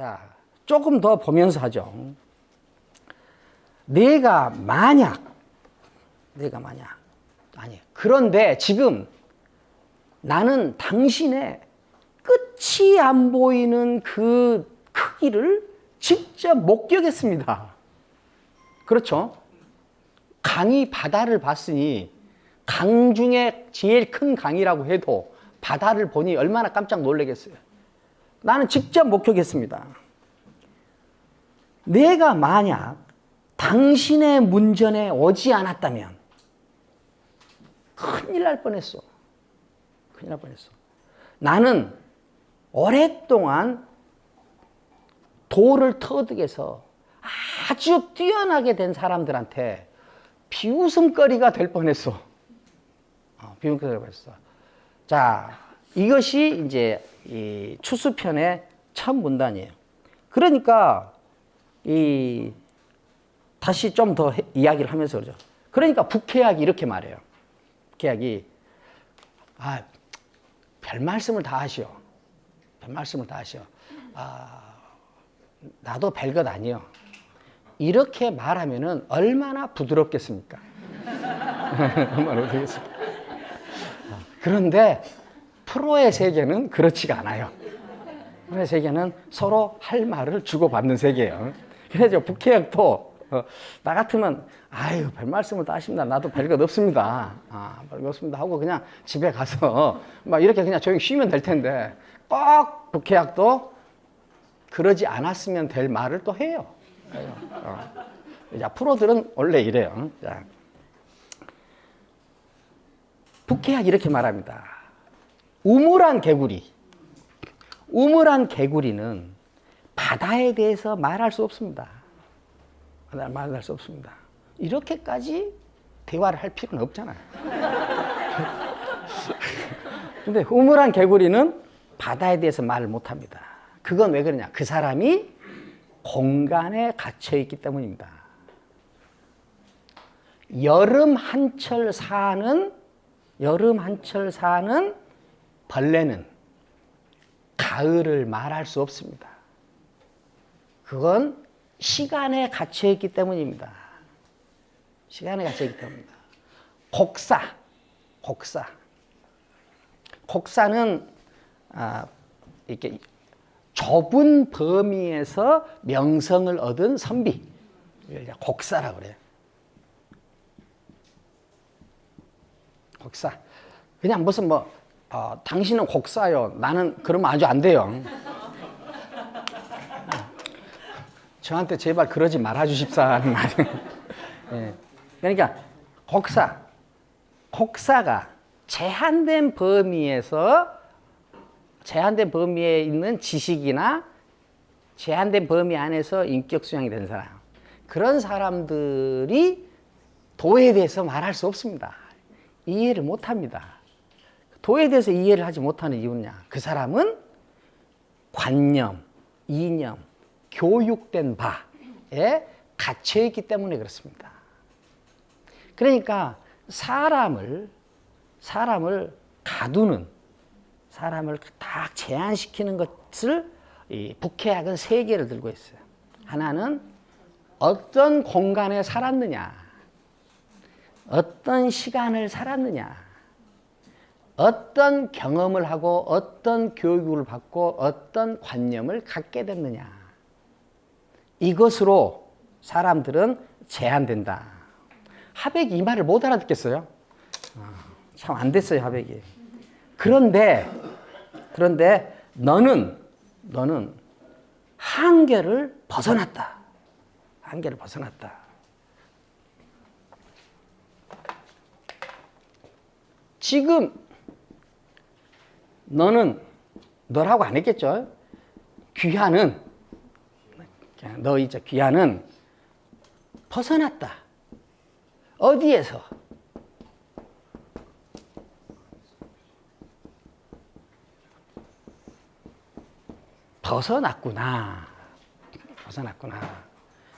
자, 조금 더 보면서 하죠. 내가 만약, 내가 만약, 아니, 그런데 지금 나는 당신의 끝이 안 보이는 그 크기를 직접 목격했습니다. 그렇죠? 강이 바다를 봤으니 강 중에 제일 큰 강이라고 해도 바다를 보니 얼마나 깜짝 놀라겠어요. 나는 직접 목격했습니다. 내가 만약 당신의 문전에 오지 않았다면 큰일 날 뻔했어. 큰일 날 뻔했어. 나는 오랫동안 돌을 터득해서 아주 뛰어나게 된 사람들한테 비웃음거리가 될 뻔했어. 어, 비웃음거리가 될 뻔했어. 자, 이것이 이제 이 추수편의 첫 문단이에요. 그러니까 이 다시 좀 더 이야기를 하면서 그러죠. 그러니까 북해약이 이렇게 말해요. 북해약이 아, 별 말씀을 다 하시오. 별 말씀을 다 하시오. 아, 나도 별 것 아니요. 이렇게 말하면은 얼마나 부드럽겠습니까? 부드럽겠습니까? 아, 그런데 프로의 세계는 그렇지가 않아요. 프로의 세계는 서로 할 말을 주고받는 세계예요. 그래서 북해역도 어, 나 같으면 아유 별 말씀을 다 하십니다. 나도 별것 없습니다. 아 별것 없습니다 하고 그냥 집에 가서 막 이렇게 그냥 조용히 쉬면 될 텐데 꼭 북해약도 그러지 않았으면 될 말을 또 해요. 어. 자, 프로들은 원래 이래요. 자. 북해약 이렇게 말합니다. 우물한 개구리. 우물한 개구리는 바다에 대해서 말할 수 없습니다. 말할 수 없습니다. 이렇게까지 대화를 할 필요는 없잖아요. 근데 우물한 개구리는 바다에 대해서 말을 못 합니다. 그건 왜 그러냐? 그 사람이 공간에 갇혀 있기 때문입니다. 여름 한철 사는 여름 한철 사는 벌레는 가을을 말할 수 없습니다. 그건 시간에 갇혀 있기 때문입니다. 시간에 갇혀 있기 때문입니다. 곡사, 곡사. 곡사는 아, 이렇게 좁은 범위에서 명성을 얻은 선비. 이걸 곡사라고 그래요. 곡사. 그냥 무슨 뭐, 어, 당신은 곡사요. 나는 그러면 아주 안 돼요. 저한테 제발 그러지 말아 주십사 하는 말이에요. 예. 그러니까 곡사. 곡사가 제한된 범위에서 제한된 범위에 있는 지식이나 제한된 범위 안에서 인격 수양이 된 사람. 그런 사람들이 도에 대해서 말할 수 없습니다. 이해를 못 합니다. 도에 대해서 이해를 하지 못하는 이유냐? 그 사람은 관념, 이념, 교육된 바에 갇혀 있기 때문에 그렇습니다. 그러니까 사람을 사람을 가두는 사람을 딱 제한시키는 것을 이 북해학은 세 개를 들고 있어요. 하나는 어떤 공간에 살았느냐, 어떤 시간을 살았느냐, 어떤 경험을 하고 어떤 교육을 받고 어떤 관념을 갖게 됐느냐. 이것으로 사람들은 제한된다. 하백이 이 말을 못 알아듣겠어요. 참 안 됐어요, 하백이. 그런데, 그런데 너는, 너는 한계를 벗어났다. 한계를 벗어났다. 지금 너는 너라고 안 했겠죠? 귀하는 너 이제 귀하는 벗어났다. 어디에서? 벗어났구나. 벗어났구나.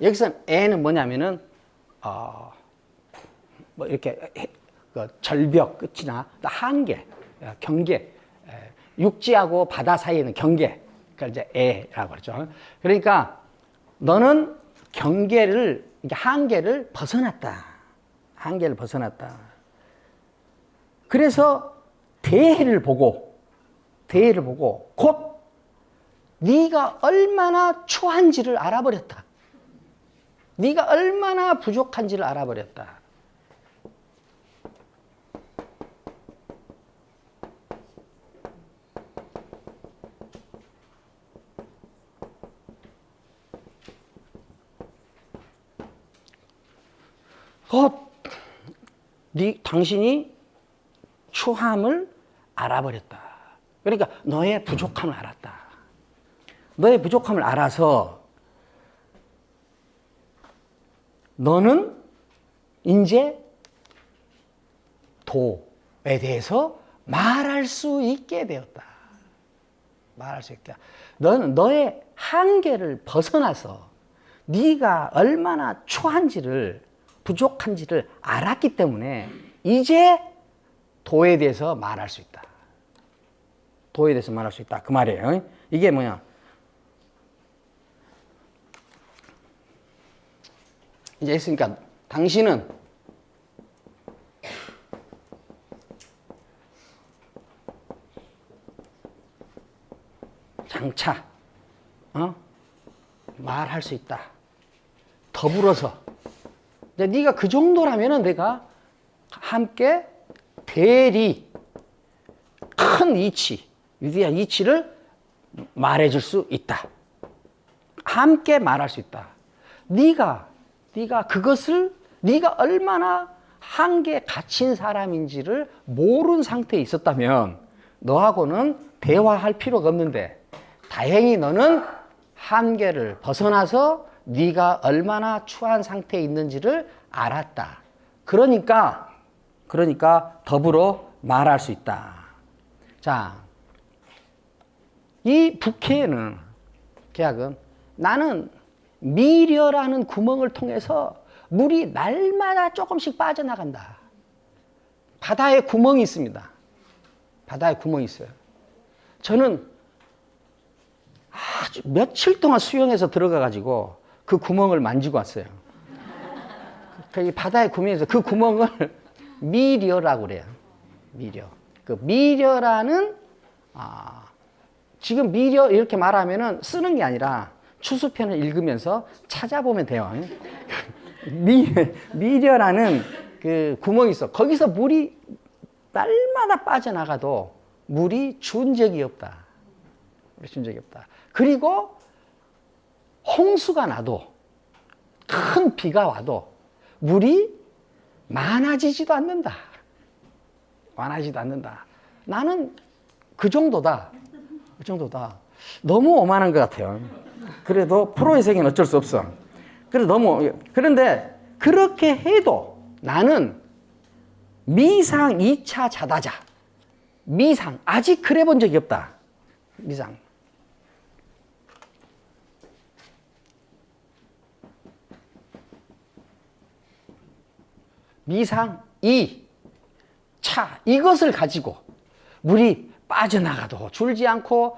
여기서 애는 뭐냐면은 어, 뭐 이렇게 해- 그 절벽 끝이나 한계, 경계, 에, 육지하고 바다 사이에는 경계, 그러니까 이제 애라고 그러죠. 그러니까 너는 경계를 한계를 벗어났다. 한계를 벗어났다. 그래서 대해를 보고 대해를 보고 곧 네가 얼마나 추한지를 알아버렸다. 네가 얼마나 부족한지를 알아버렸다. 곧 네, 당신이 추함을 알아버렸다. 그러니까 너의 부족함을 알았다. 너의 부족함을 알아서 너는 이제 도에 대해서 말할 수 있게 되었다. 말할 수 있다. 너는 너의 한계를 벗어나서 네가 얼마나 추한지를 부족한지를 알았기 때문에 이제 도에 대해서 말할 수 있다. 도에 대해서 말할 수 있다. 그 말이에요. 이게 뭐냐? 이제 했으니까 당신은 장차 어? 말할 수 있다. 더불어서 이제 네가 그 정도라면은 내가 함께 대리 큰 이치 위대한 이치를 말해줄 수 있다. 함께 말할 수 있다. 네가 네가 그것을 네가 얼마나 한계에 갇힌 사람인지를 모르는 상태에 있었다면 너하고는 대화할 필요가 없는데 다행히 너는 한계를 벗어나서 네가 얼마나 추한 상태에 있는지를 알았다. 그러니까 그러니까 더불어 말할 수 있다. 자, 이 북해에는 계약은 나는 미려라는 구멍을 통해서 물이 날마다 조금씩 빠져나간다. 바다에 구멍이 있습니다. 바다에 구멍이 있어요. 저는 아주 며칠 동안 수영해서 들어가 가지고 그 구멍을 만지고 왔어요. 그 바다의 구멍에서 그 구멍을 미려라고 그래요. 미려. 그 미려라는 아, 지금 미려 이렇게 말하면은 쓰는 게 아니라 추수편을 읽으면서 찾아보면 돼요. 미, 미려라는 그 구멍이 있어. 거기서 물이 날마다 빠져나가도 물이 준 적이 없다. 준 적이 없다. 그리고 홍수가 나도 큰 비가 와도 물이 많아지지도 않는다. 많아지지도 않는다. 나는 그 정도다. 그 정도다. 너무 오만한 것 같아요. 그래도 프로의 세계는 어쩔 수 없어. 그래 너무 그런데 그렇게 해도 나는 미상 2차 자다자. 미상 아직 그래 본 적이 없다. 미상. 미상 2, 차 이것을 가지고 물이 빠져나가도 줄지 않고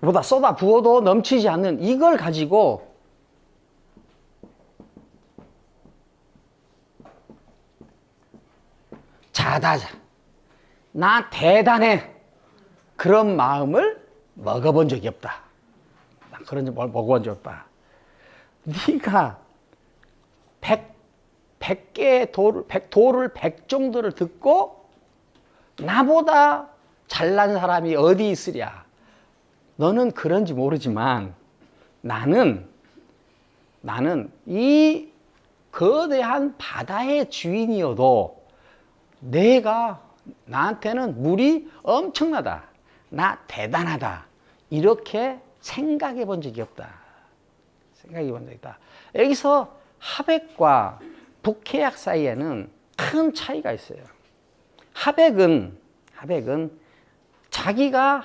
보다 쏟아 부어도 넘치지 않는 이걸 가지고 자다자 나 대단해 그런 마음을 먹어본 적이 없다. 나 그런 걸 먹어본 적 없다. 네가 백 100개의 도를, 100, 도를 100 정도를 듣고 나보다 잘난 사람이 어디 있으랴. 너는 그런지 모르지만 나는, 나는 이 거대한 바다의 주인이어도 내가 나한테는 물이 엄청나다. 나 대단하다. 이렇게 생각해 본 적이 없다. 생각해 본 적이 있다. 여기서 하백과 북해약 사이에는 큰 차이가 있어요. 하백은 하백은 자기가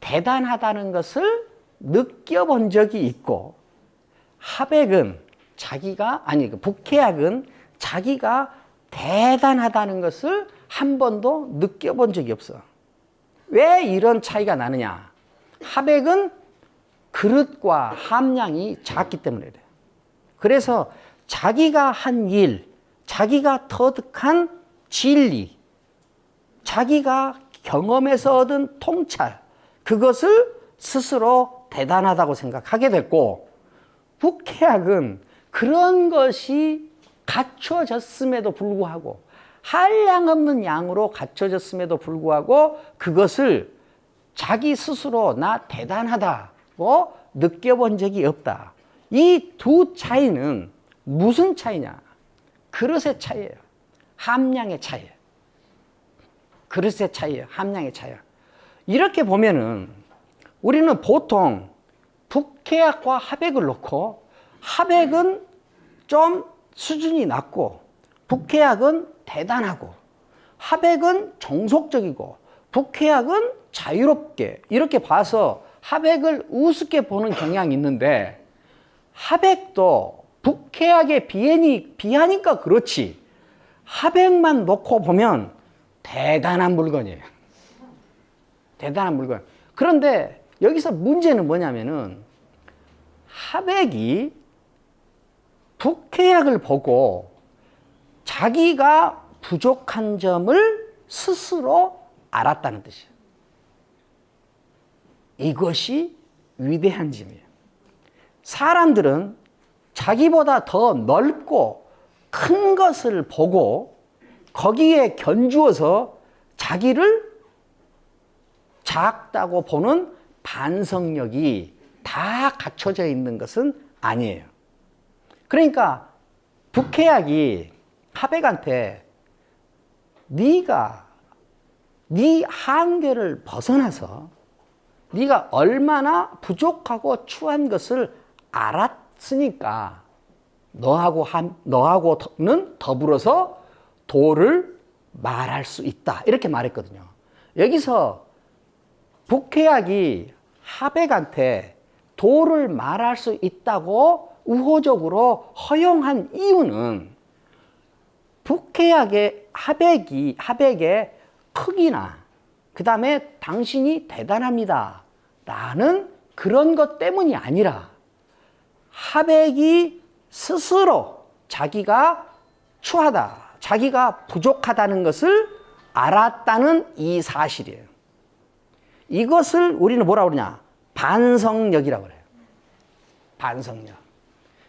대단하다는 것을 느껴본 적이 있고 하백은 자기가 아니 그 북해약은 자기가 대단하다는 것을 한 번도 느껴본 적이 없어. 왜 이런 차이가 나느냐? 하백은 그릇과 함량이 작기 때문에 그래요. 그래서 자기가 한 일, 자기가 터득한 진리, 자기가 경험에서 얻은 통찰, 그것을 스스로 대단하다고 생각하게 됐고, 북해학은 그런 것이 갖춰졌음에도 불구하고, 한량 없는 양으로 갖춰졌음에도 불구하고, 그것을 자기 스스로 나 대단하다고 느껴본 적이 없다. 이 두 차이는 무슨 차이냐? 그릇의 차이예요. 함량의 차이예요. 그릇의 차이예요. 함량의 차이예요. 이렇게 보면은 우리는 보통 북해학과 합액을 놓고 합액은 좀 수준이 낮고 북해학은 대단하고 합액은 정속적이고 북해학은 자유롭게 이렇게 봐서 합액을 우습게 보는 경향이 있는데 합액도 북해학에 비하니, 비하니까 그렇지 합액만 놓고 보면 대단한 물건이에요. 대단한 물건. 그런데 여기서 문제는 뭐냐면은 합액이 북해학을 보고 자기가 부족한 점을 스스로 알았다는 뜻이에요. 이것이 위대한 점이에요. 사람들은 자기보다 더 넓고 큰 것을 보고 거기에 견주어서 자기를 작다고 보는 반성력이 다 갖춰져 있는 것은 아니에요. 그러니까 북해학이 하백한테 네가 네 한계를 벗어나서 네가 얼마나 부족하고 추한 것을 알았 으니까 너하고 한, 너하고는 더불어서 도를 말할 수 있다. 이렇게 말했거든요. 여기서 북해학이 하백한테 도를 말할 수 있다고 우호적으로 허용한 이유는 북해학의 하백이 하백의 크기나 그 다음에 당신이 대단합니다. 라는 그런 것 때문이 아니라 하백이 스스로 자기가 추하다, 자기가 부족하다는 것을 알았다는 이 사실이에요. 이것을 우리는 뭐라고 그러냐? 반성력이라고 그래요. 반성력.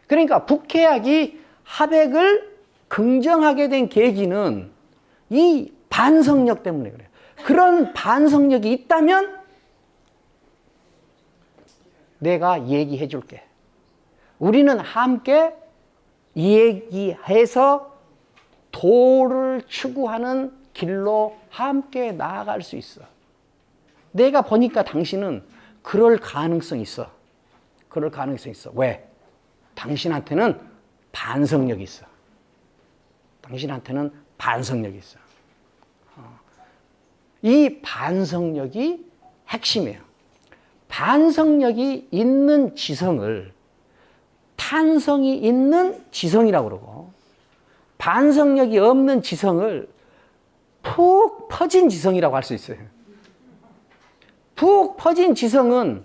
그러니까 북해학이 하백을 긍정하게 된 계기는 이 반성력 때문에 그래요. 그런 반성력이 있다면 내가 얘기해 줄게. 우리는 함께 얘기해서 도를 추구하는 길로 함께 나아갈 수 있어. 내가 보니까 당신은 그럴 가능성이 있어. 그럴 가능성이 있어. 왜? 당신한테는 반성력이 있어. 당신한테는 반성력이 있어. 어. 이 반성력이 핵심이에요. 반성력이 있는 지성을 탄성이 있는 지성이라고 그러고 반성력이 없는 지성을 푹 퍼진 지성이라고 할 수 있어요. 푹 퍼진 지성은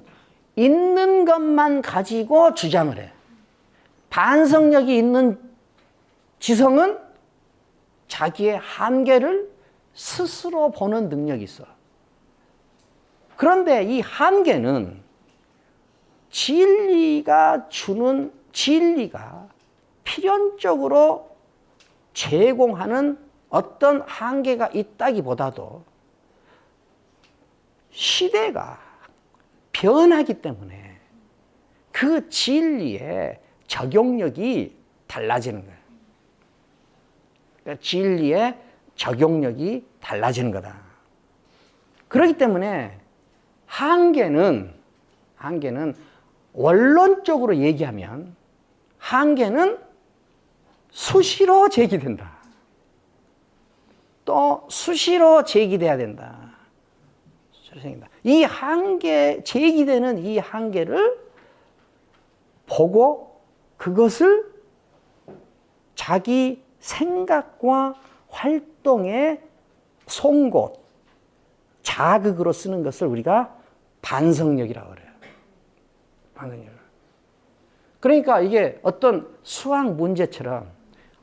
있는 것만 가지고 주장을 해. 반성력이 있는 지성은 자기의 한계를 스스로 보는 능력이 있어. 그런데 이 한계는 진리가 주는 진리가 필연적으로 제공하는 어떤 한계가 있다기보다도 시대가 변하기 때문에 그 진리의 적용력이 달라지는 거예요. 그러니까 진리의 적용력이 달라지는 거다. 그렇기 때문에 한계는 한계는 원론적으로 얘기하면 한계는 수시로 제기된다. 또 수시로 제기돼야 된다. 이 한계, 제기되는 이 한계를 보고 그것을 자기 생각과 활동의 송곳, 자극으로 쓰는 것을 우리가 반성력이라고 그래요. 반성력. 그러니까 이게 어떤 수학 문제처럼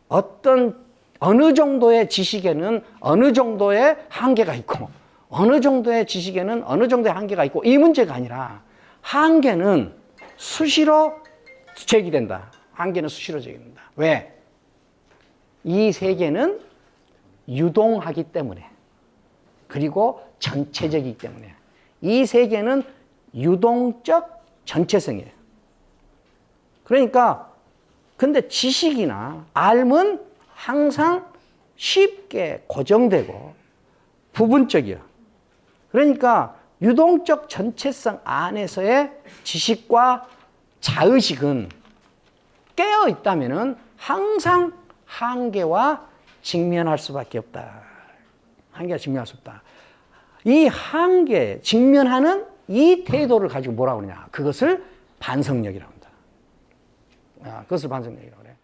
어떤 어느 정도의 지식에는 어느 정도의 한계가 있고 어느 정도의 지식에는 어느 정도의 한계가 있고 이 문제가 아니라 한계는 수시로 제기된다. 한계는 수시로 제기된다. 왜? 이 세계는 유동하기 때문에 그리고 전체적이기 때문에 이 세계는 유동적 전체성이에요. 그러니까 근데 지식이나 알은 항상 쉽게 고정되고 부분적이야. 그러니까 유동적 전체성 안에서의 지식과 자의식은 깨어 있다면은 항상 한계와 직면할 수밖에 없다. 한계와 직면할 수 없다. 이 한계, 직면하는 이 태도를 가지고 뭐라고 그러냐. 그것을 반성력이라고 한다. 아, 그것을 반성력이라고 그래.